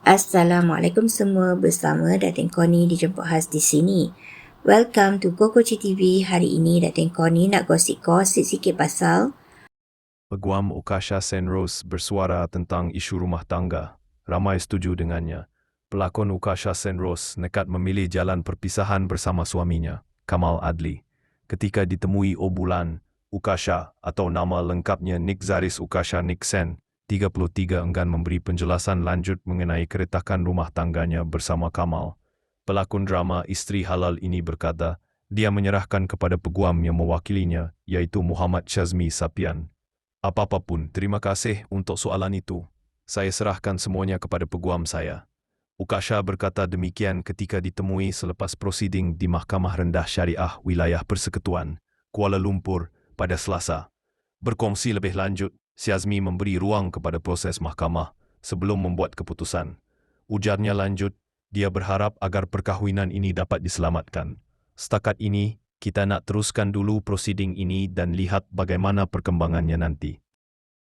Assalamualaikum semua bersama Datin Koni dijemput khas di sini. Welcome to Kokoci TV. Hari ini Datin Koni nak gosip-gosip sikit pasal Peguam Ukasha Senrose bersuara tentang isu rumah tangga. Ramai setuju dengannya. Pelakon Ukasha Senrose nekat memilih jalan perpisahan bersama suaminya, Kamal Adli. Ketika ditemui Obulan, Ukasha atau nama lengkapnya Nick Zaris Ukasha Sen, 33 enggan memberi penjelasan lanjut mengenai keretakan rumah tangganya bersama Kamal. Pelakon drama Isteri Halal ini berkata, dia menyerahkan kepada peguam yang mewakilinya, iaitu Muhammad Syazmi Sapian. Apa-apapun, terima kasih untuk soalan itu. Saya serahkan semuanya kepada peguam saya. Ukasha berkata demikian ketika ditemui selepas prosiding di Mahkamah Rendah Syariah Wilayah Persekutuan, Kuala Lumpur pada Selasa. Berkongsi lebih lanjut, Syazmi memberi ruang kepada proses mahkamah sebelum membuat keputusan. Ujarnya lanjut, dia berharap agar perkahwinan ini dapat diselamatkan. Setakat ini, kita nak teruskan dulu prosiding ini dan lihat bagaimana perkembangannya nanti.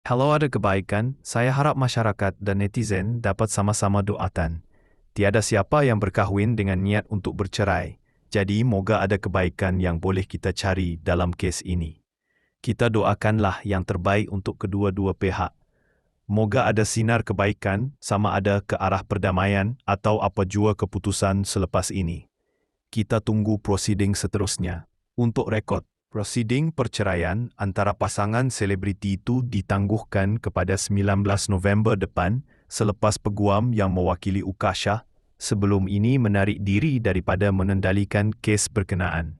Kalau ada kebaikan, saya harap masyarakat dan netizen dapat sama-sama doakan. Tiada siapa yang berkahwin dengan niat untuk bercerai, jadi moga ada kebaikan yang boleh kita cari dalam kes ini. Kita doakanlah yang terbaik untuk kedua-dua pihak. Moga ada sinar kebaikan sama ada ke arah perdamaian atau apa jua keputusan selepas ini. Kita tunggu prosiding seterusnya. Untuk rekod, prosiding perceraian antara pasangan selebriti itu ditangguhkan kepada 19 November depan selepas peguam yang mewakili Ukasha sebelum ini menarik diri daripada menendalikan kes berkenaan.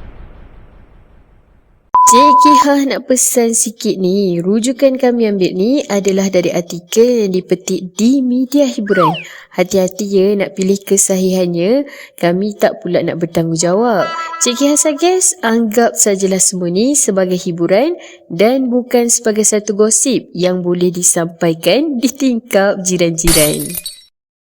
Cik Kihah nak pesan sikit ni. Rujukan kami ambil ni adalah dari artikel yang dipetik di media hiburan. Hati-hati ya nak pilih kesahihannya. Kami tak pula nak bertanggungjawab. Cik Kihah suggest anggap sajalah semua ni sebagai hiburan dan bukan sebagai satu gosip yang boleh disampaikan di tingkap jiran-jiran.